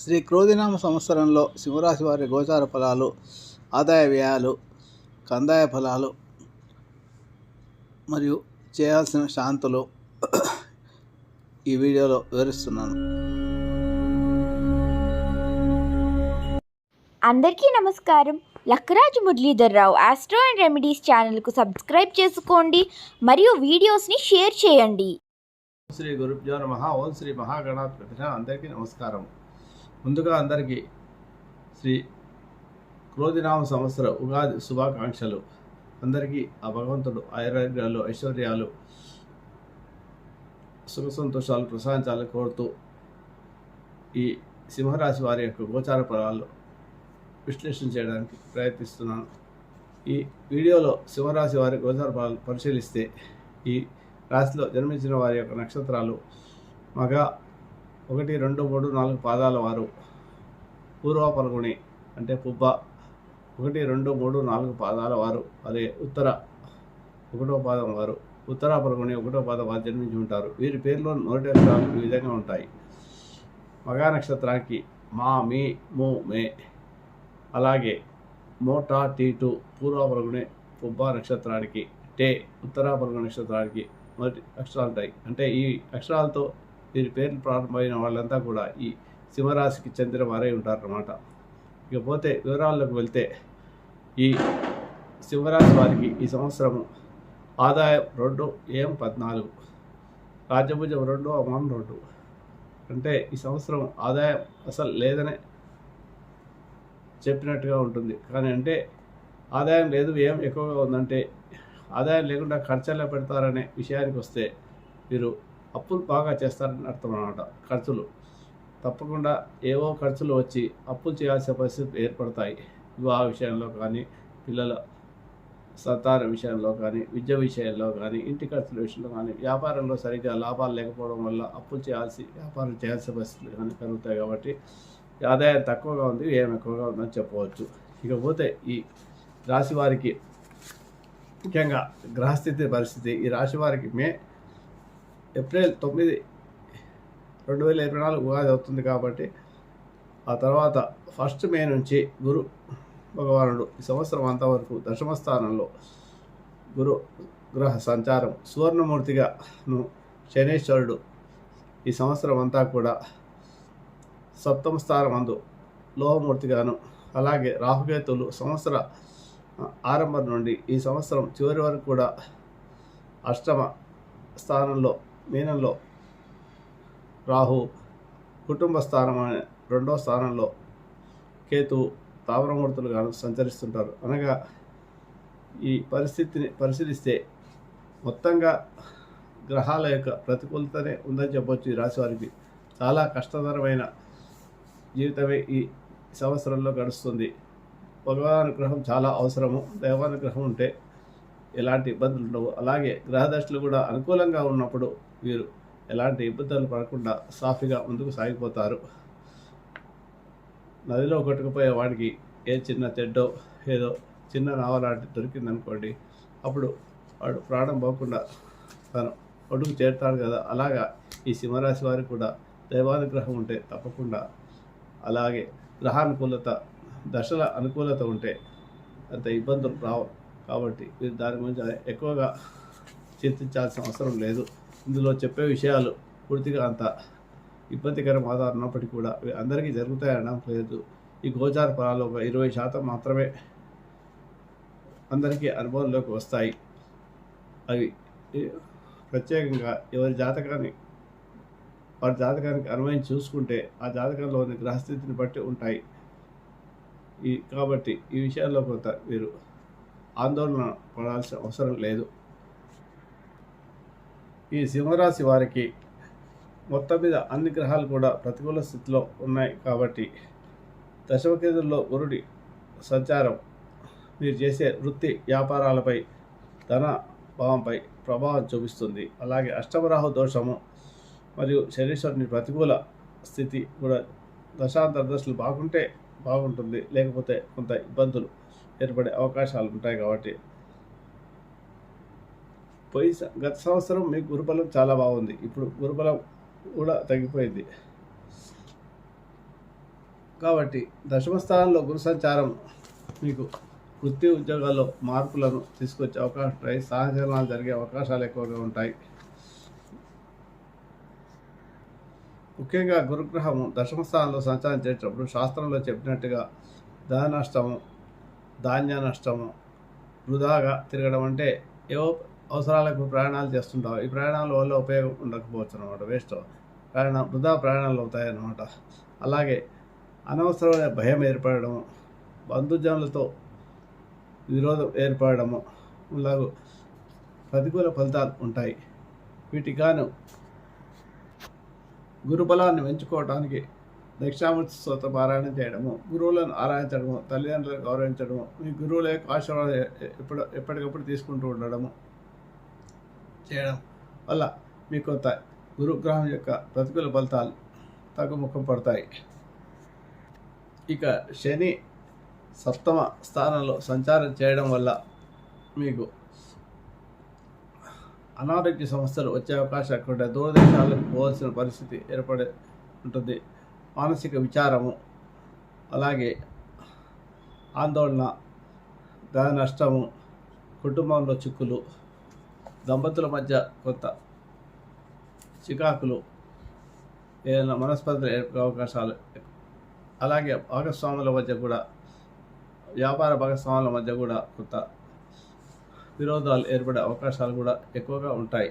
శ్రీ క్రోధినామ సంవత్సరంలో సింహరాశి వారి గోచార ఫలాలు ఆదాయ వ్యయాలు కందాయ ఫలాలు మరియు చేయాల్సిన శాంతులు ఈ వీడియోలో వివరిస్తున్నాను. అందరికీ నమస్కారం. Lakkaraju Muralidhar Rao astro and remedies ఛానల్కు సబ్స్క్రైబ్ చేసుకోండి. మరియు వీడియోస్ని షేర్ చేయండి. శ్రీ గురుభ్యో నమ. ఓం శ్రీ మహాగణాధిపతి అందరికీ నమస్కారం. ముందుగా అందరికీ శ్రీ క్రోధినామ సంవత్సర ఉగాది శుభాకాంక్షలు. అందరికీ ఆ భగవంతుడు ఆయుర్వేదాలు ఐశ్వర్యాలు సుఖ సంతోషాలు ప్రసాదించాలని కోరుతూ ఈ సింహరాశి వారి యొక్క గోచార ఫలాలు విశ్లేషణ చేయడానికి ప్రయత్నిస్తున్నాను. ఈ వీడియోలో సింహరాశి వారి గోచార ఫలాలు పరిశీలిస్తే ఈ రాశిలో జన్మించిన వారి యొక్క నక్షత్రాలు మగ ఒకటి రెండు మూడు నాలుగు పాదాల వారు. పూర్వ పల్గొని అంటే పుబ్బ. ఒకటి రెండు మూడు నాలుగు పాదాల వారు. అదే ఉత్తర. ఒకటో పాదం వారు. ఉత్తర పల్గొని ఒకటో పాదం వారు జన్మించి ఉంటారు. వీరి పేర్లో నోటేశ్వరాలు ఈ విధంగా ఉంటాయి. మగ నక్షత్రానికి మా మీ మూ మే. అలాగే మోటా టీ టూ. పూర్వ పల్గొని పుబ్బ నక్షత్రానికి టే. ఉత్తర పల్గొని నక్షత్రానికి మొదటి అక్షరాలు ఉంటాయి. అంటే ఈ అక్షరాలతో వీరి పేర్లు ప్రారంభమైన వాళ్ళంతా కూడా ఈ సింహరాశికి చెందిన వారే ఉంటారన్నమాట. ఇకపోతే వివరాల్లోకి వెళ్తే ఈ సింహరాశి వారికి ఈ సంవత్సరము ఆదాయం రెండు ఏం పద్నాలుగు. రాజభుజం రెండు అమాన్ రెండు. అంటే ఈ సంవత్సరం ఆదాయం అసలు లేదనే చెప్పినట్టుగా ఉంటుంది. కానీ అంటే ఆదాయం లేదు ఏం ఎక్కువగా ఉందంటే ఆదాయం లేకుండా ఖర్చల్లో పెడతారనే విషయానికి వస్తే మీరు అప్పులు బాగా చేస్తారని అర్థం అనమాట ఖర్చులు. తప్పకుండా ఏవో ఖర్చులు వచ్చి అప్పులు చేయాల్సిన పరిస్థితి ఏర్పడతాయి. వివాహ విషయంలో కానీ పిల్లల సంతాన విషయంలో కానీ విద్య విషయంలో కానీ ఇంటి ఖర్చుల విషయంలో కానీ వ్యాపారంలో సరిగ్గా లాభాలు లేకపోవడం వల్ల అప్పులు చేయాల్సి వ్యాపారం చేయాల్సిన పరిస్థితులు కానీ కలుగుతాయి కాబట్టి ఆదాయం తక్కువగా ఉంది ఏం ఎక్కువగా ఉందని చెప్పవచ్చు. ఇకపోతే ఈ రాశి వారికి ముఖ్యంగా గ్రహస్థితి పరిస్థితి ఈ రాశి వారికి మే ఏప్రిల్ తొమ్మిది రెండు వేల ఇరవై నాలుగు ఉగాది అవుతుంది కాబట్టి ఆ తర్వాత ఫస్ట్ మే నుంచి గురు భగవానుడు ఈ సంవత్సరం అంతా వరకు దశమ స్థానంలో గురు గ్రహ సంచారం సువర్ణమూర్తిగాను శనేశ్వరుడు ఈ సంవత్సరం అంతా కూడా సప్తమ స్థానం అందు లోహమూర్తిగాను అలాగే రాహుకేతులు సంవత్సర ఆరంభం నుండి ఈ సంవత్సరం చివరి వరకు కూడా అష్టమ స్థానంలో మీనంలో. రాహు కుటుంబ స్థానం అనే రెండో స్థానంలో కేతు తామరమూర్తులుగా సంచరిస్తుంటారు. అనగా ఈ పరిస్థితిని పరిశీలిస్తే మొత్తంగా గ్రహాల యొక్క ప్రతికూలతనే ఉందని చెప్పొచ్చు ఈ రాశి వారికి. చాలా కష్టతరమైన జీవితమే ఈ సంవత్సరంలో గడుస్తుంది. భగవానుగ్రహం చాలా అవసరము. దైవానుగ్రహం ఉంటే ఎలాంటి ఇబ్బందులు ఉండవు అలాగే గ్రహదశలు కూడా అనుకూలంగా ఉన్నప్పుడు వీరు ఎలాంటి ఇబ్బందులు పడకుండా సాఫీగా ముందుకు సాగిపోతారు. నదిలో కొట్టుకుపోయే వాడికి ఏ చిన్న చెడ్డో ఏదో చిన్న నావలాంటి దొరికిందనుకోండి అప్పుడు వాడు ప్రాణం పోకుండా తను ఒడుగు చేరుతాడు కదా. అలాగా ఈ సింహరాశి వారికి కూడా దైవానుగ్రహం ఉంటే తప్పకుండా. అలాగే గ్రహానుకూలత దశల అనుకూలత ఉంటే అంత ఇబ్బందులు రావు. కాబట్టి మీరు దాని గురించి ఎక్కువగా చింతించాల్సిన అవసరం లేదు. ఇందులో చెప్పే విషయాలు పూర్తిగా అంత ఇబ్బందికర వాతావరణప్పటికీ కూడా. ఇవి అందరికీ జరుగుతాయనడం లేదు. ఈ గోచార ఫలాలు ఒక ఇరవై శాతం మాత్రమే అందరికీ అనుభవంలోకి వస్తాయి. అవి ప్రత్యేకంగా ఎవరి జాతకాన్ని వారి జాతకానికి అనువయం చూసుకుంటే ఆ జాతకంలోని గ్రహస్థితిని బట్టి ఉంటాయి. ఈ కాబట్టి ఈ విషయాల్లో కొంత మీరు ఆందోళన పడాల్సిన అవసరం లేదు. ఈ సింహరాశి వారికి మొత్తం మీద అన్ని గ్రహాలు కూడా ప్రతికూల స్థితిలో ఉన్నాయి కాబట్టి దశమకేంద్రంలో గురుడి సంచారం మీరు చేసే వృత్తి వ్యాపారాలపై ధన భావంపై ప్రభావం చూపిస్తుంది. అలాగే అష్టమరాహు దోషము మరియు శనీశ్వరుని ప్రతికూల స్థితి కూడా దశాంతర దశలు బాగుంటే బాగుంటుంది. లేకపోతే కొంత ఇబ్బందులు ఏర్పడే అవకాశాలు ఉంటాయి కాబట్టి పోయి గత సంవత్సరం మీకు గురుబలం చాలా బాగుంది. ఇప్పుడు గురుబలం కూడా తగ్గిపోయింది. కాబట్టి దశమ స్థానంలో గురు సంచారం మీకు వృత్తి ఉద్యోగాల్లో మార్పులను తీసుకొచ్చే అవకాశం ఉంటాయి. సహచరణాలు జరిగే అవకాశాలు ఎక్కువగా ఉంటాయి. ముఖ్యంగా గురుగ్రహము దశమ స్థానంలో సంచారం చేసేటప్పుడు శాస్త్రంలో చెప్పినట్టుగా ధన నష్టము ధాన్య నష్టము వృధాగా తిరగడం అంటే ఏవో అవసరాలకు ప్రయాణాలు చేస్తుంటాం ఈ ప్రయాణాల వల్ల ఉపయోగం ఉండకపోవచ్చు అనమాట వేస్ట్ ప్రయాణం వృధా ప్రయాణాలు అవుతాయి అన్నమాట అలాగే అనవసరమైన భయం ఏర్పడము బంధుజనులతో విరోధం ఏర్పడము ఇలాగ ప్రతికూల ఫలితాలు ఉంటాయి. వీటి గాను గురుబలాన్ని పెంచుకోవడానికి దక్షిణామూర్తి స్తోత్ర పారాయణం చేయడము గురువులను ఆరాధించడము తల్లిదండ్రులను గౌరవించడము మీ గురువుల యొక్క ఆశీర్వాదం ఎప్పుడు ఎప్పటికప్పుడు తీసుకుంటూ ఉండడము చేయడం వల్ల మీకు కొంత గురుగ్రహం యొక్క ప్రతికూల ఫలితాలు తగ్గుముఖం పడతాయి. ఇక శని సప్తమ స్థానంలో సంచారం చేయడం వల్ల మీకు అనారోగ్య సమస్యలు వచ్చే అవకాశం ఎక్కువ దూరదేశాలకు పోవాల్సిన పరిస్థితి ఏర్పడే ఉంటుంది. మానసిక విచారము అలాగే ఆందోళన ధన నష్టము కుటుంబంలో చిక్కులు దంపతుల మధ్య కొంత చికాకులు ఏదైనా మనస్పర్ధలు ఏర్పడే అవకాశాలు అలాగే భాగస్వాముల మధ్య కూడా వ్యాపార భాగస్వాముల మధ్య కూడా కొంత విరోధాలు ఏర్పడే అవకాశాలు కూడా ఎక్కువగా ఉంటాయి.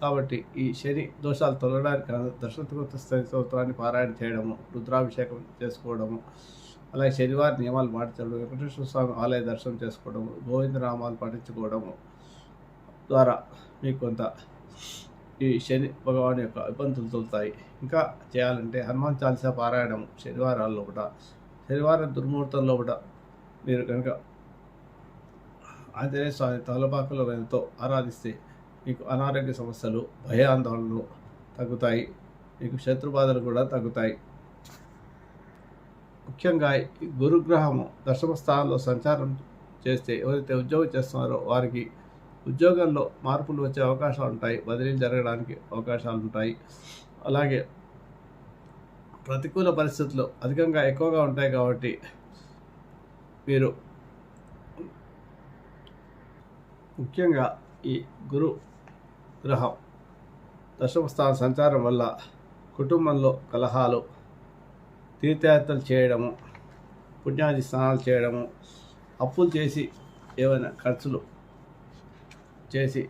కాబట్టి ఈ శని దోషాలు తొలగడానికి దశరథకృత స్తోత్రాన్ని పారాయణ చేయడము రుద్రాభిషేకం చేసుకోవడము అలాగే శనివారం నియమాలు పాటించడం వెంకటేశ్వర స్వామి ఆలయ దర్శనం చేసుకోవడము గోవిందనామాలు పాటించుకోవడము ద్వారా మీకు కొంత ఈ శని భగవాన్ యొక్క ఇబ్బందులు తొలుతాయి. ఇంకా చేయాలంటే హనుమాన్ చాలీసా పారాయణం శనివారాల్లో కూడా శనివారం దుర్ముహూర్తం కూడా మీరు కనుక ఆంజనేయ స్వామి తలపాకుల ఎంతో ఆరాధిస్తే మీకు అనారోగ్య సమస్యలు భయాందోళనలు తగ్గుతాయి. మీకు శత్రుబాధలు కూడా తగ్గుతాయి. ముఖ్యంగా ఈ గురుగ్రహము దశమ స్థానంలో సంచారం చేస్తే ఎవరైతే ఉద్యోగం చేస్తున్నారో వారికి ఉద్యోగంలో మార్పులు వచ్చే అవకాశాలు ఉంటాయి బదిలీలు జరగడానికి అవకాశాలు ఉంటాయి. అలాగే ప్రతికూల పరిస్థితులు అధికంగా ఎక్కువగా ఉంటాయి కాబట్టి మీరు ముఖ్యంగా ఈ గురు గ్రహం దశమ స్థాన సంచారం వల్ల కుటుంబంలో కలహాలు తీర్థయాత్రలు చేయడము పుణ్యాది స్నానాలు చేయడము అప్పులు చేసి ఏమైనా ఖర్చులు చేసి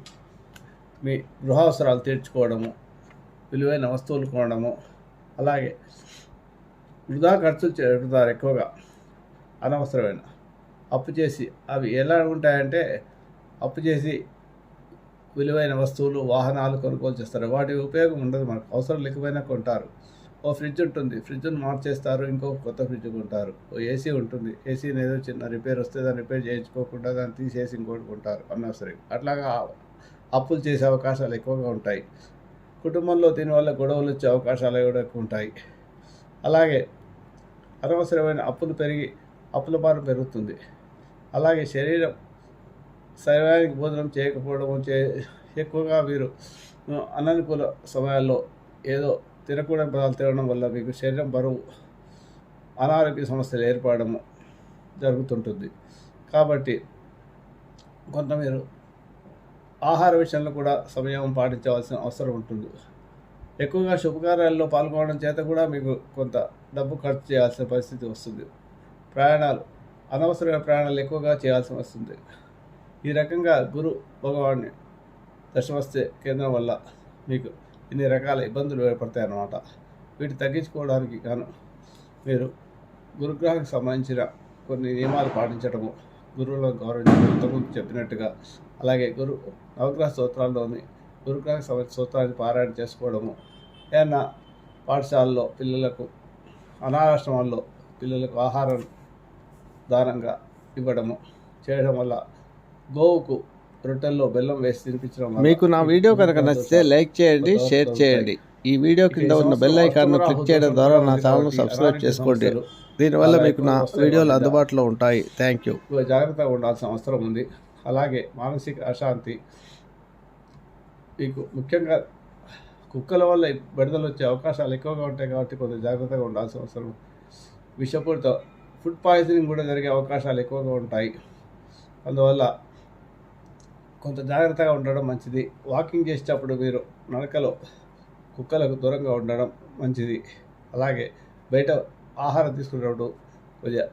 మీ గృహావసరాలు తీర్చుకోవడము విలువైన వస్తువులు కొనడము అలాగే వృధా ఖర్చులు పెడతారు ఎక్కువగా అనవసరమైన. అప్పు చేసి అవి ఎలా ఉంటాయంటే అప్పు చేసి విలువైన వస్తువులు వాహనాలు కొనుగోలు చేస్తారు. వాటి ఉపయోగం ఉండదు మనకు. అవసరం లేకపోయినా కొంటారు. ఓ ఫ్రిడ్జ్ ఉంటుంది. ఫ్రిడ్జ్ను మార్చేస్తారు. ఇంకో కొత్త ఫ్రిడ్జ్ కొంటారు. ఓ ఏసీ ఉంటుంది. ఏసీని ఏదో చిన్న రిపేర్ వస్తే దాన్ని రిపేర్ చేయించుకోకుండా దాన్ని తీసేసి ఇంకోటి కొంటారు అనవసరం అట్లాగా అప్పులు చేసే అవకాశాలు ఎక్కువగా ఉంటాయి. కుటుంబంలో దీనివల్ల గొడవలు వచ్చే అవకాశాలు కూడా ఎక్కువ ఉంటాయి. అలాగే అనవసరమైన అప్పులు పెరిగి అప్పుల భారం పెరుగుతుంది. అలాగే శరీరం శరీరానికి భోజనం చేయకపోవడం చే ఎక్కువగా వీరు అననుకూల సమయాల్లో ఏదో తినకూడని పదార్థాలు తినడం వల్ల మీకు శరీరం బరువు అనారోగ్య సమస్యలు ఏర్పడము జరుగుతుంటుంది. కాబట్టి కొంత మీరు ఆహార విషయంలో కూడా సమయం పాటించవలసిన అవసరం ఉంటుంది. ఎక్కువగా శుభకార్యాల్లో పాల్గొనడం చేత కూడా మీకు కొంత డబ్బు ఖర్చు చేయాల్సిన పరిస్థితి వస్తుంది. ప్రయాణాలు అనవసరమైన ప్రయాణాలు ఎక్కువగా చేయాల్సి వస్తుంది. ఈ రకంగా గురు భగవాన్ని దశమస్తే కేంద్రం వల్ల మీకు ఇన్ని రకాల ఇబ్బందులు ఏర్పడతాయి అన్నమాట వీటి తగ్గించుకోవడానికి గాను మీరు గురుగ్రహానికి సంబంధించిన కొన్ని నియమాలు పాటించడము గురువులను గౌరవించడం ఇంతకుముందు చెప్పినట్టుగా అలాగే గురు నవగ్రహ స్తోత్రాల్లోని గురుగ్రహ సంబంధించిన స్తోత్రాన్ని పారాయణ చేసుకోవడము ఏదైనా పాఠశాలలో పిల్లలకు అనాథాశ్రమాల్లో పిల్లలకు ఆహారం దానంగా ఇవ్వడము చేయడం వల్ల గోవుకు రొట్టెల్లో బెల్లం వేసి తినిపించడం మీకు నా వీడియో కనుక నచ్చితే లైక్ చేయండి షేర్ చేయండి. ఈ వీడియో కింద ఉన్న బెల్ ఐకాన్ను క్లిక్ చేయడం ద్వారా నా ఛానల్ సబ్స్క్రైబ్ చేసుకోండి. దీనివల్ల మీకు నా వీడియోలు అందుబాటులో ఉంటాయి. థ్యాంక్ యూ జాగ్రత్తగా ఉండాల్సిన అవసరం ఉంది. అలాగే మానసిక అశాంతి. మీకు ముఖ్యంగా కుక్కల వల్ల విడుదల వచ్చే అవకాశాలు ఎక్కువగా ఉంటాయి కాబట్టి కొంచెం జాగ్రత్తగా ఉండాల్సిన అవసరం. విషపూరిత ఫుడ్ పాయిజనింగ్ కూడా జరిగే అవకాశాలు ఎక్కువగా ఉంటాయి. అందువల్ల కొంత జాగ్రత్తగా ఉండడం మంచిది. వాకింగ్ చేసేటప్పుడు మీరు నడకలో కుక్కలకు దూరంగా ఉండడం మంచిది. అలాగే బయట ఆహారం తీసుకునేటప్పుడు కొద్దిగా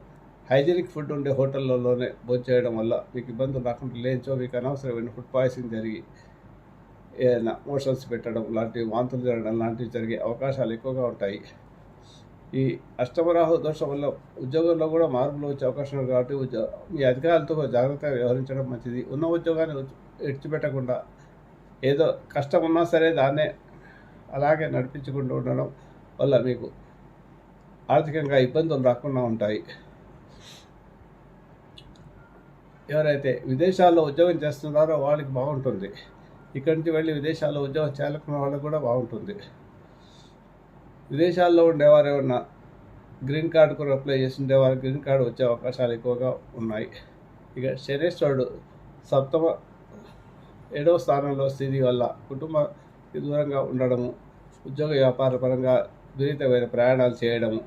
హైజీనిక్ ఫుడ్ ఉండే హోటళ్ళలోనే భోజనం చేయడం వల్ల మీకు ఇబ్బందులు రాకుండా లేచో మీకు అనవసరమైన ఫుడ్ పాయిసింగ్ జరిగి ఏదైనా మోషన్స్ పెట్టడం లాంటివి వాంతులు జరగడం లాంటివి జరిగే అవకాశాలు ఎక్కువగా ఉంటాయి. ఈ అష్టమరాహు దోషం వల్ల ఉద్యోగంలో కూడా మార్పులు వచ్చే అవకాశం ఉంది కాబట్టి ఉద్యో మీ అధికారులతో జాగ్రత్తగా వ్యవహరించడం మంచిది. ఉన్న ఉద్యోగాన్ని విడిచిపెట్టకుండా ఏదో కష్టం ఉన్నా సరే దాన్నే అలాగే నడిపించుకుంటూ ఉండడం వల్ల మీకు ఆర్థికంగా ఇబ్బందులు రాకుండా ఉంటాయి. ఎవరైతే విదేశాల్లో ఉద్యోగం చేస్తున్నారో వాళ్ళకి బాగుంటుంది. ఇక్కడి నుంచి వెళ్ళి విదేశాల్లో ఉద్యోగం చేయాలనుకున్న వాళ్ళకి కూడా బాగుంటుంది. విదేశాల్లో ఉండేవారు ఏమన్నా గ్రీన్ కార్డు కూడా అప్లై చేసి వారు గ్రీన్ కార్డు వచ్చే అవకాశాలు ఎక్కువగా ఉన్నాయి. ఇక శనేశ్వరుడు సప్తమ ఏడవ స్థానంలో స్థితి వల్ల కుటుంబ దూరంగా ఉండడము ఉద్యోగ వ్యాపార పరంగా విపరీతమైన ప్రయాణాలు చేయడము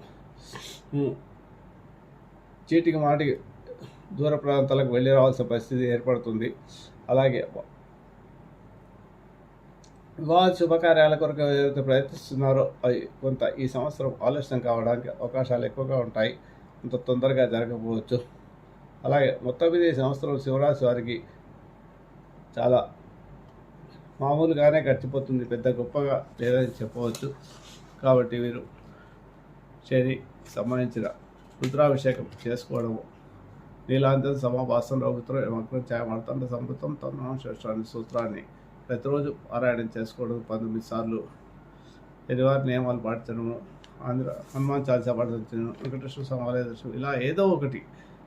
చీటికి మాటికి దూర ప్రాంతాలకు వెళ్ళి రావాల్సిన పరిస్థితి ఏర్పడుతుంది. అలాగే వివాహ శుభకార్యాల కొరకు ఏదైతే ప్రయత్నిస్తున్నారో అవి కొంత ఈ సంవత్సరం ఆలస్యం కావడానికి అవకాశాలు ఎక్కువగా ఉంటాయి. అంత తొందరగా జరగకపోవచ్చు. అలాగే మొత్తం మీద ఈ సంవత్సరం శివరాశి వారికి చాలా మామూలుగానే గడిచిపోతుంది. పెద్ద గొప్పగా లేదని చెప్పవచ్చు. కాబట్టి వీరు శని సంబంధించిన రుద్రాభిషేకం చేసుకోవడము నీలాంతం సమాభాసం రఘుత్రం యమగ్రం ఛాయమర్తండ సమృతం తమ శ్రేష్ఠాన్ని సూత్రాన్ని ప్రతిరోజు పారాయణం చేసుకోవడం పంతొమ్మిది సార్లు. శనివారం నియమాలు పాటించడము ఆంధ్ర హనుమాన్ చాలీసా పాటించడం వెంకటేశ్వర సమాలయ దర్శనం ఇలా ఏదో ఒకటి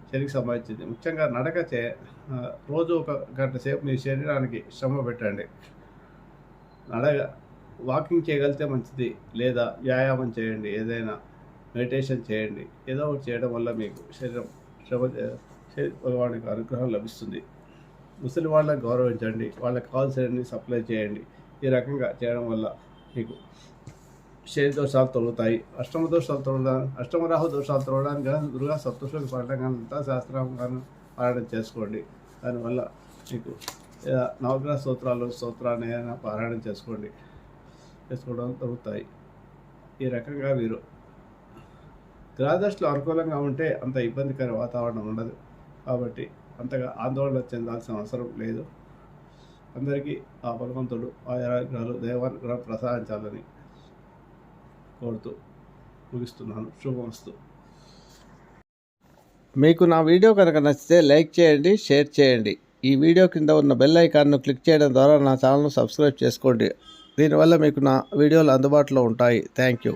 శరీరకి సంబంధించింది. ముఖ్యంగా నడక చే రోజు ఒక గంట సేపు మీ శరీరానికి శ్రమ పెట్టండి. నడక వాకింగ్ చేయగలిగితే మంచిది లేదా వ్యాయామం చేయండి ఏదైనా మెడిటేషన్ చేయండి. ఏదో ఒకటి చేయడం వల్ల మీకు శరీరం శ్రమ భగవానికి అనుగ్రహం లభిస్తుంది. ముసలి వాళ్ళని గౌరవించండి వాళ్ళకి కావాల్సినవి సప్లై చేయండి. ఈ రకంగా చేయడం వల్ల మీకు శని దోషాలు తొలుగుతాయి. అష్టమ దోషాలు తొలగడానికి అష్టమ రాహు దోషాలు తొలగడానికి కానీ దుర్గా సప్తశ్లోకి పడడం కానీ అంతా శాస్త్రం కానీ పారాయణం చేసుకోండి. దానివల్ల మీకు నవగ్రహ స్తోత్రాలు స్తోత్రాన్ని ఏదైనా పారాయణం చేసుకోండి. చేసుకోవడం తొలుగుతాయి. ఈ రకంగా మీరు గ్రహదశలు అనుకూలంగా ఉంటే అంత ఇబ్బందికర వాతావరణం ఉండదు. కాబట్టి అంతగా ఆందోళన చెందాల్సిన అవసరం లేదు. అందరికీ ఆ భగవంతుడు ఆ గ్రహాలు దేవానుగ్రహం ప్రసాదించాలని కోరుతూ ముగిస్తున్నాను. శుభమస్తు. మీకు నా వీడియో కనుక నచ్చితే లైక్ చేయండి షేర్ చేయండి. ఈ వీడియో కింద ఉన్న బెల్ ఐకాన్ను క్లిక్ చేయడం ద్వారా నా ఛానల్ను సబ్స్క్రైబ్ చేసుకోండి. దీనివల్ల మీకు నా వీడియోలు అందుబాటులో ఉంటాయి. Thank you.